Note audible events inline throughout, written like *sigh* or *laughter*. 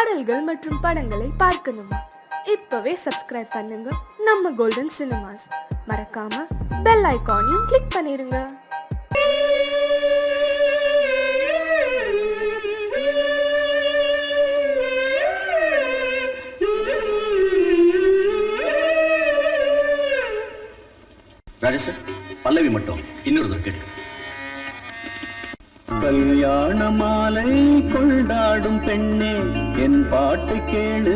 பாடல்கள் மற்றும் படங்களை பார்க்கணுமா. இப்பவே சப்ஸ்கிரைப் பண்ணுங்க. நம்ம கோல்டன் சினிமாஸ் மறக்காம பெல் ஐகானையும் கிளிக் பண்ணிருங்க. ராஜா சார் பல்லவி மட்டும் இன்னொரு தடவை கேட்டு கல்யாண மாலை கொண்டாடும் பெண்ணே என் பாட்டை கேளு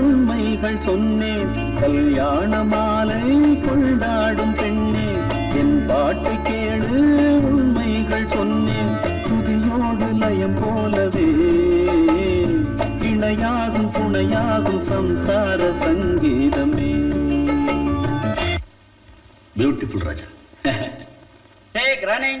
உண்மைகள் சொன்னேன் கல்யாண மாலை கொண்டாடும் பெண்ணே என் பாட்டை கேளு உண்மைகள் சொன்னேன் துதியோடு லயம் போலவே இணையாகும் துணையாகும் சம்சார சங்கீதமே. பியூட்டிஃபுல் ராஜா. *laughs* Take running.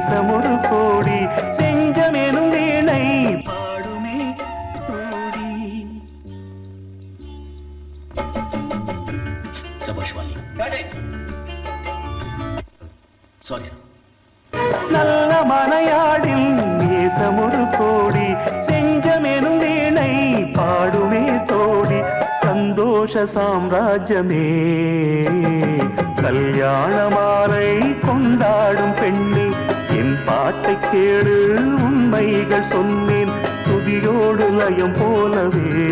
மனையாடில் நேசமொரு கோடி செஞ்சமெனும் வீணை பாடுமே it. சாரி சார் நல்ல மனையாடில் நேசமொரு கோடி செஞ்சமெனும் வீணை பாடுமே தோடி சந்தோஷ சாம்ராஜ்யமே. கல்யாண மாலை பாட்டை கேடு உண்மைகள் சொன்னேன். துதியோடு லயம் போலவே.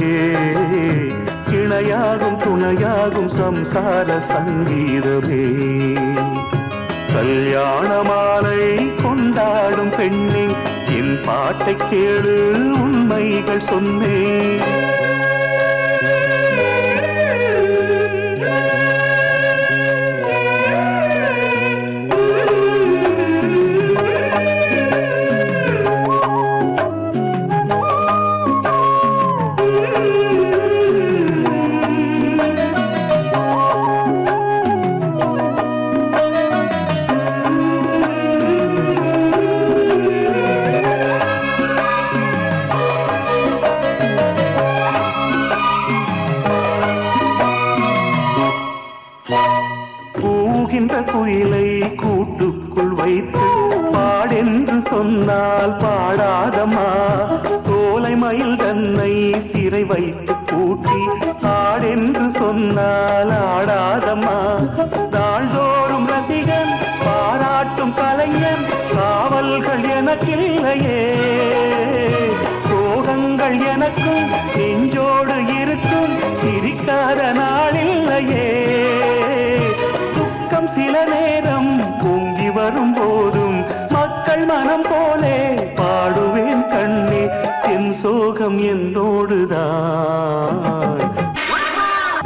இணையாகும் துணையாகும் சம்சார சங்கீதமே. கல்யாண மாலை கொண்டாடும் பெண்ணே என் பாட்டை கேடு உண்மைகள் சொன்னேன். சோகம் என்னோடுதான்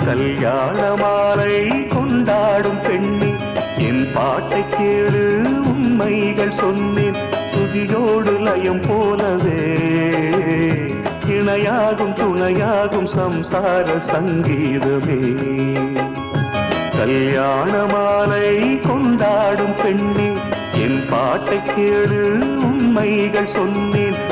கல்யாண மாலை கொண்டாடும் பெண்ணே என் பாட்டை கேளு உண்மைகள் சொன்னேன். துதியோடு லயம் போலவே இணையாகும் துணையாகும் சம்சார சங்கீதமே. கல்யாண மாலை கொண்டாடும் பெண்ணே என் பாட்டை கேளு உண்மைகள் சொன்னேன்.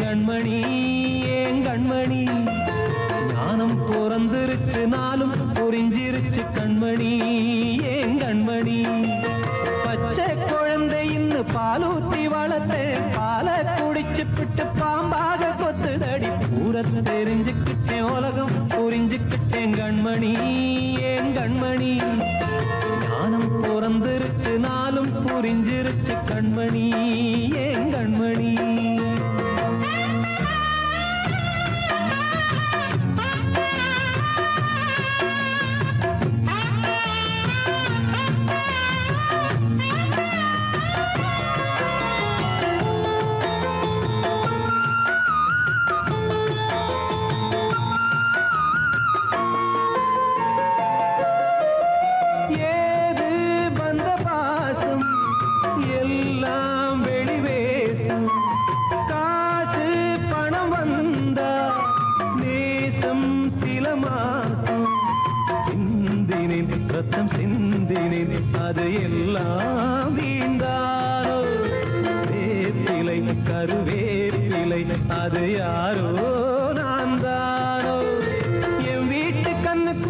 கண்மணி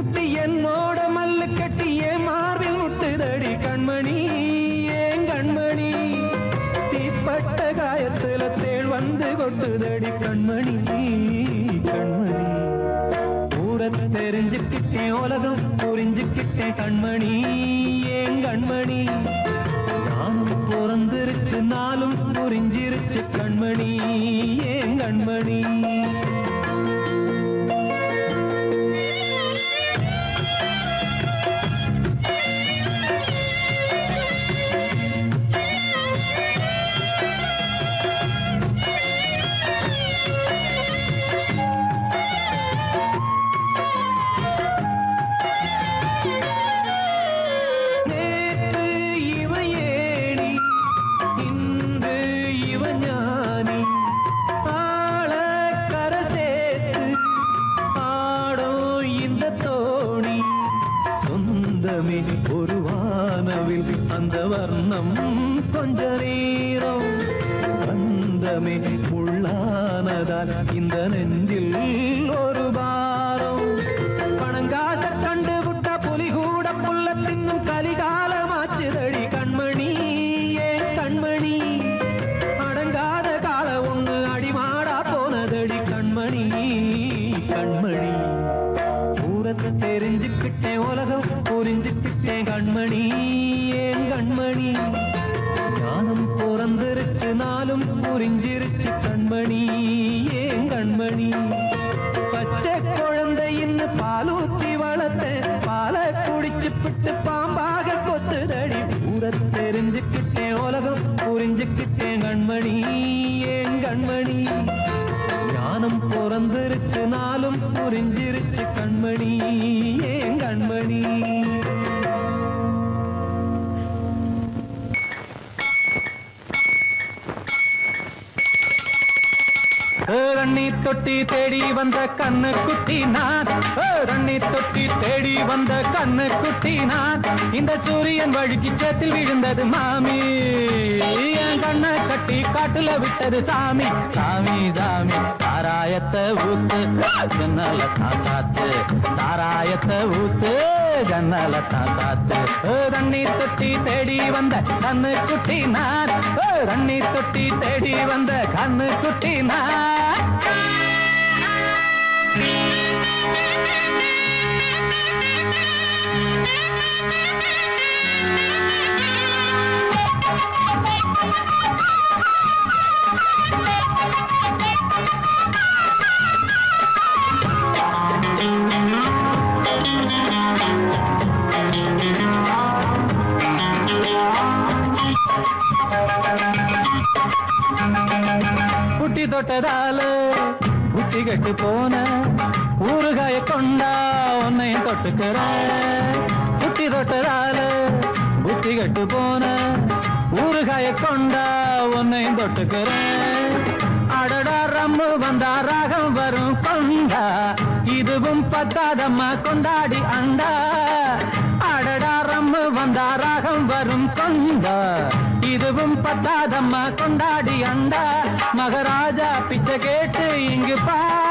கண்ணு என் மோட மல்லு கட்டி என் மார்பில் முட்டுதடி கண்மணி ஏன் கண்மணி. தீப்பட்ட காயத்துல தேள் வந்து கொட்டுதடி கண்மணி கண்மணி. ஊரை தெரிஞ்சுக்கிட்டேன் உலகம் புரிஞ்சுக்கிட்டேன் கண்மணி ஏன் கண்மணி. நானும் பிறந்திருச்சு நாளும் புரிஞ்சிருச்சு கண்மணி ஏன் கண்மணி. கண்மணி ஏன் கண்மணி? ஞானம் பிறந்திருச்சு நாளும் புரிஞ்சிருச்சு கண்மணி ஏன் கண்மணி? ரண்ணி தொட்டி தேடி வந்த கண்ணு குட்டி நான் ரண்ணி தொட்டி தேடி வந்த கண்ணு குட்டி நான் இந்த சூரியன் வழுக்கி சேத்தில் விழுந்தது மாமி. கண்ண கட்டி காட்டுல விட்டது சாமி. சாமி சாமி சாராயத்தை ஊத்து ஜன்னல தான் சாத்து. சாராயத்தை ஊத்து ஜன்னல தான் சாத்து. தண்ணி தொட்டி தேடி வந்த கண்ணு குட்டி நான் தண்ணி தொட்டி தேடி வந்த கண்ணு குட்டி நான். Thank you. புட்டி தொட்டதால புட்டி கட்டு போன ஊறுகாய கொண்டா உன்னையும் தொட்டுக்கிற புட்டி தொட்டதால புத்தி கட்டு போன ஊறுகாய கொண்டா உன்னை தொட்டுக்கிறேன். அடடா ரம்மு வந்தா ராகம் வரும் கொண்டா. இதுவும் பத்தாதம்மா கொண்டாடி அண்டா. அடடா ரம்மு வந்தா ராகம் வரும் கொண்டா. இதுவும் பத்தாதம்மா கொண்டாடி அண்டா. மகராஜா பிச்சை கேட்டு இங்கு பா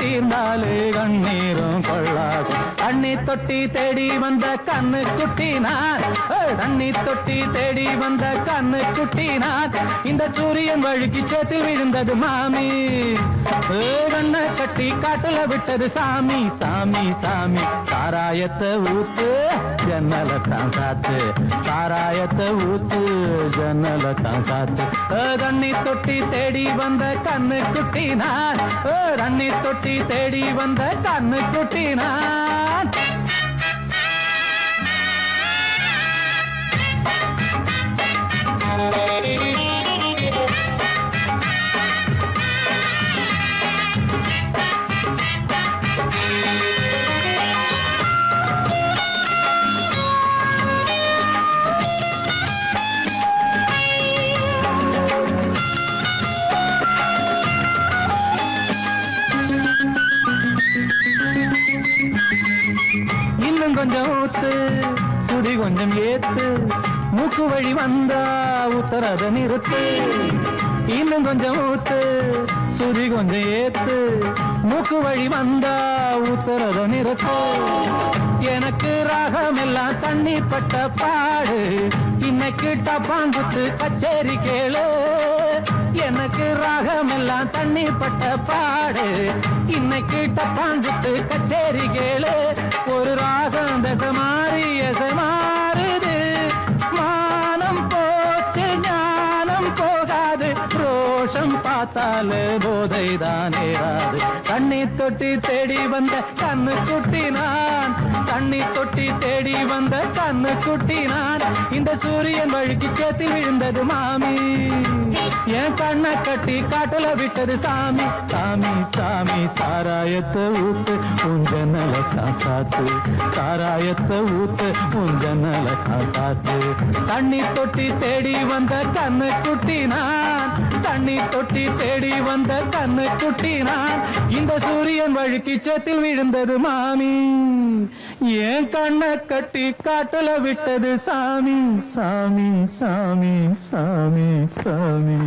தீர்ந்தாலே கண்ணீரும் கொள்ளாது. தண்ணி தொட்டி தேடி வந்த கண்ணு குட்டினார். தண்ணி தொட்டி தேடி வந்த கண்ணு குட்டினார். இந்த சூரியன் வழுக்கி சேர்த்து விழுந்தது மாமி. கண்ணை கட்டி காட்டுல விட்டது சாமி. சாமி சாமி சாராயத்தை ஊத்து ஜன்னல தான் சாத்து. சாராயத்தை ஊத்து ஜன்னல தான் சாத்து தண்ணி தொட்டி தேடி வந்த கண்ணு குட்டினார். தண்ணி தொட்டி தேடி தேடி வந்த கண்ணு குட்டினான் கொஞ்சம் ஏத்து மூக்கு வழி வந்தா உத்தரத நிறுத்து. இன்னும் கொஞ்சம் ஊத்து சுதி கொஞ்சம் ஏத்து. மூக்கு வழி வந்தா உத்தரத நிறுத்து. எனக்கு ராகம் எல்லாம் தண்ணி பட்ட பாடு. இன்னைக்கு டப்பாங்குத்து கச்சேரி கேளு. எனக்கு ராகம் எல்லாம் தண்ணி பட்ட பாடு. இன்னைக்கு டப்பாங்குத்து கச்சேரி கேளு. ஒரு ராகம் தசமாரி எசமா பார்த்தாலே போதை தான் ஏறாது. தண்ணி தொட்டி தேடி வந்த கண்ணு குட்டி நான் தண்ணி தொட்டி தேடி வந்த கண்ணு குட்டி நான் இந்த சூரியன் வழுக்கி கேத்தி விழுந்தது மாமி. என் கண்ணை கட்டி காட்டுல விட்டது சாமி. சாமி சாமி சாராயத்தை ஊத்து உஞ்சனல காசாத்து. சாராயத்தை ஊத்து உஞ்சனல காசாத்து. தண்ணி தொட்டி தேடி வந்த கண்ணு குட்டி நான் தண்ணி தொட்டி தேடி வந்த கண்ணு குட்டி நான் இந்த சூரியன் வழுக்கி சேத்தில் விழுந்தது மாமி. என் கண்ணை கட்டி காட்டுல விட்டது சாமி? சாமி சாமி சாமி சாமி.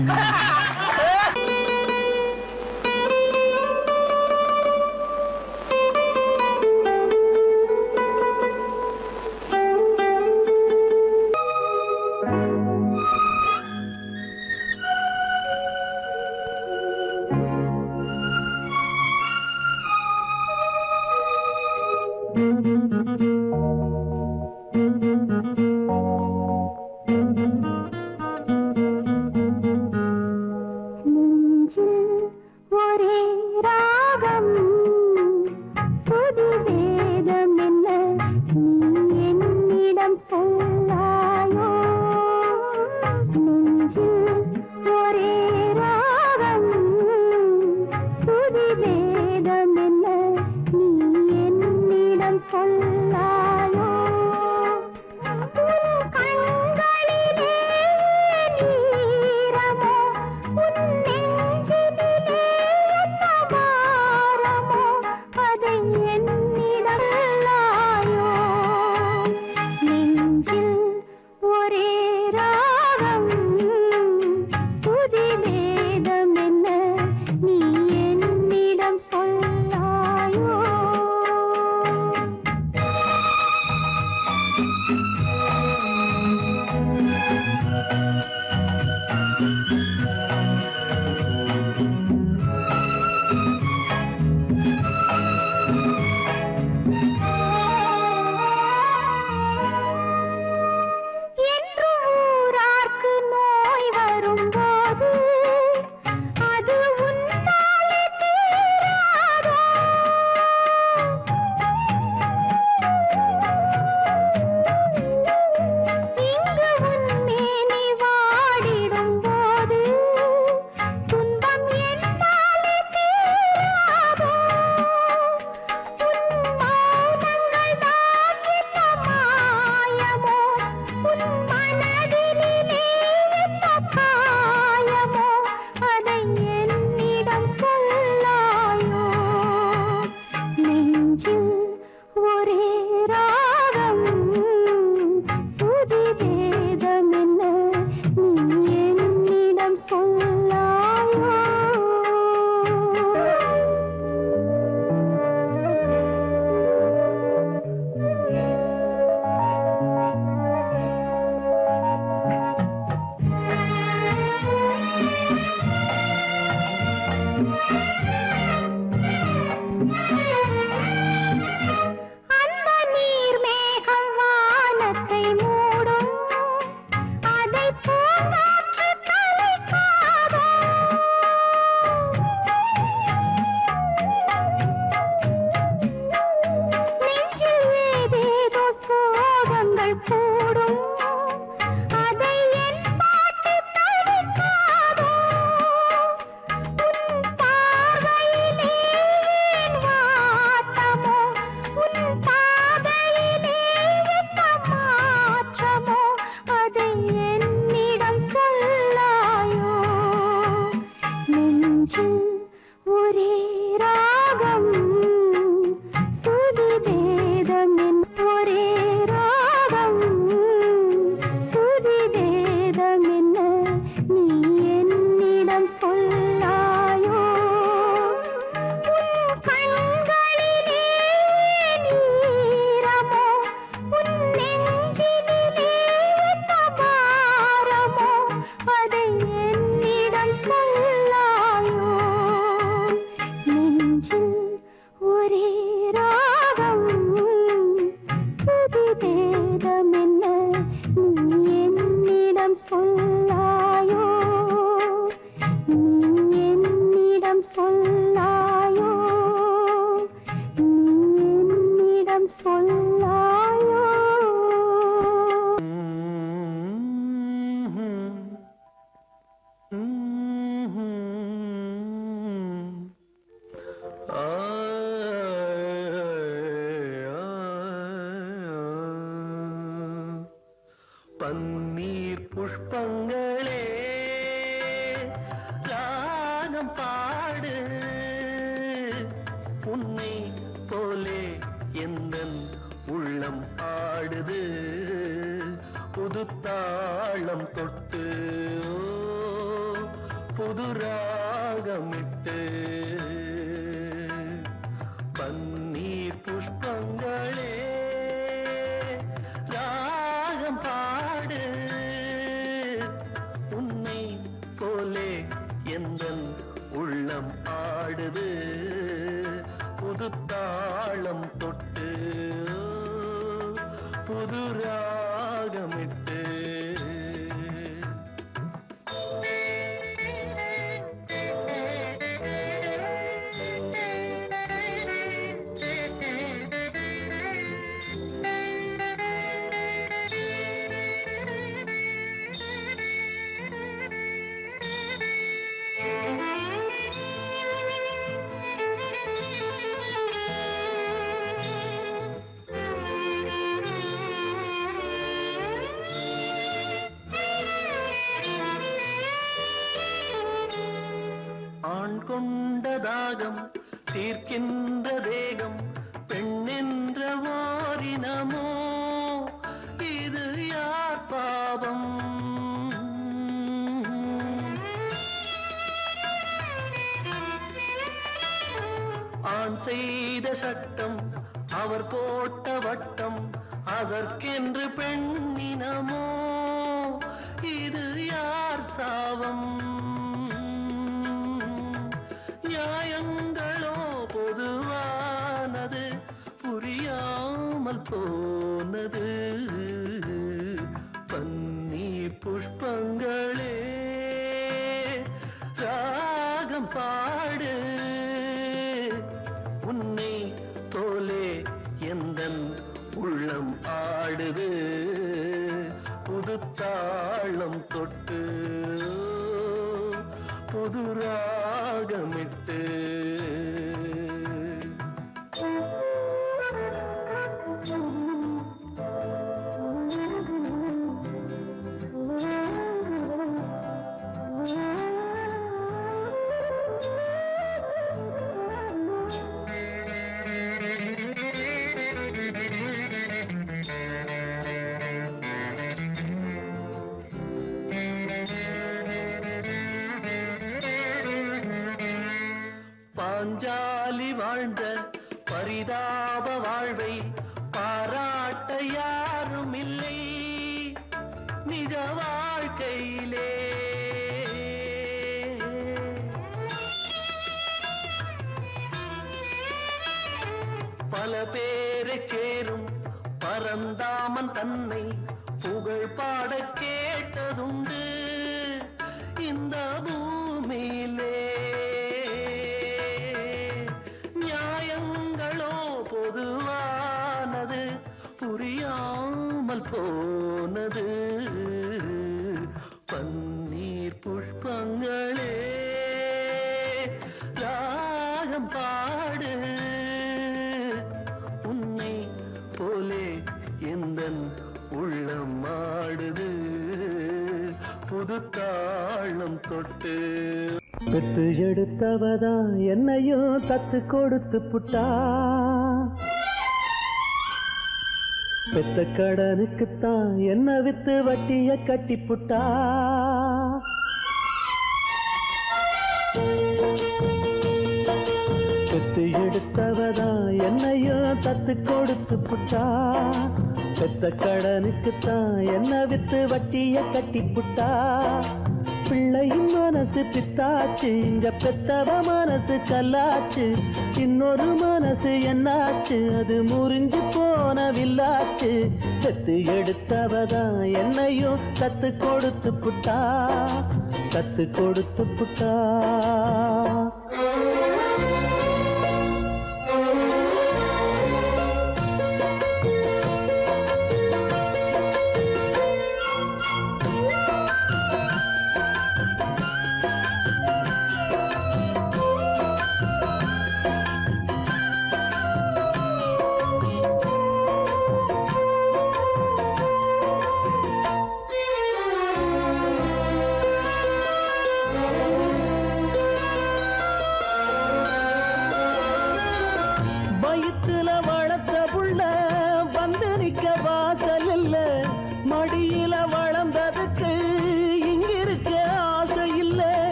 உன்னை को பஞ்சாலி வாழ்ந்த பரிதாப வாழ்வை பாராட்ட யாரும் இல்லை நிஜ வாழ்க்கையிலே. பல பேரை சேரும் பரந்தாமன் தன்னை புது தாளம் தொட்டு. பெத்து எடுத்தவதா என்னையும் தத்து கொடுத்து புட்டா. பெத்த கடனுக்குத்தான் என்ன வித்து வட்டிய கட்டி புட்டா. பெத்து எடுத்தவதா என்னையும் தத்து கொடுத்து புட்டா. பெத்த கடனுக்குத்தான் என்ன வித்து வட்டிய கட்டி புட்டா? பிள்ளையின் மனசு பித்தாச்சு இங்க பெத்தவ மனசு கல்லாச்சு. இன்னொரு மனசு என்னாச்சு அது முறிஞ்சு போன வில்லாச்சு. பெத்து எடுத்தவதான் என்னையும் கத்து கொடுத்து புட்டா? கத்து கொடுத்து புட்டா?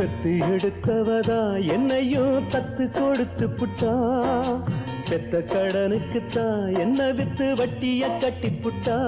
பெத்து எடுத்தவதா? என்னையும் தத்து கொடுத்து புட்டா? பெத்த கடனுக்குத்தான் என்ன வித்து வட்டிய கட்டி புட்டா?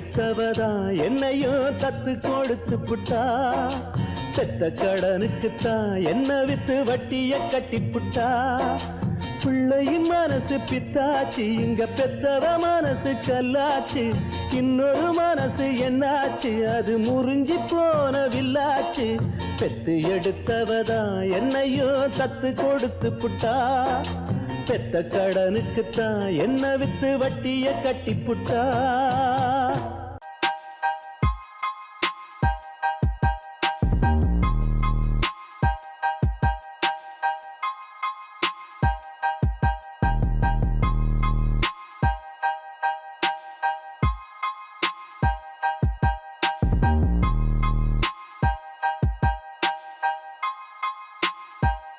எடுத்தவதா என்னையும் தத்து கொடுத்து புட்டா? பெத்த கடனுக்குத்தான் என்ன வித்து வட்டிய கட்டி புட்டா? பிள்ளையின் மனசு பித்தாச்சு இங்க பெத்தவ மனசு கல்லாச்சு. இன்னொரு மனசு என்னாச்சு? அது முறிஞ்சி போன வில்லாச்சு. பெத்து எடுத்தவதா? என்னையும் தத்து கொடுத்து புட்டா? பெத்த கடனுக்குத்தான் என்ன வித்து வட்டிய கட்டி புட்டா?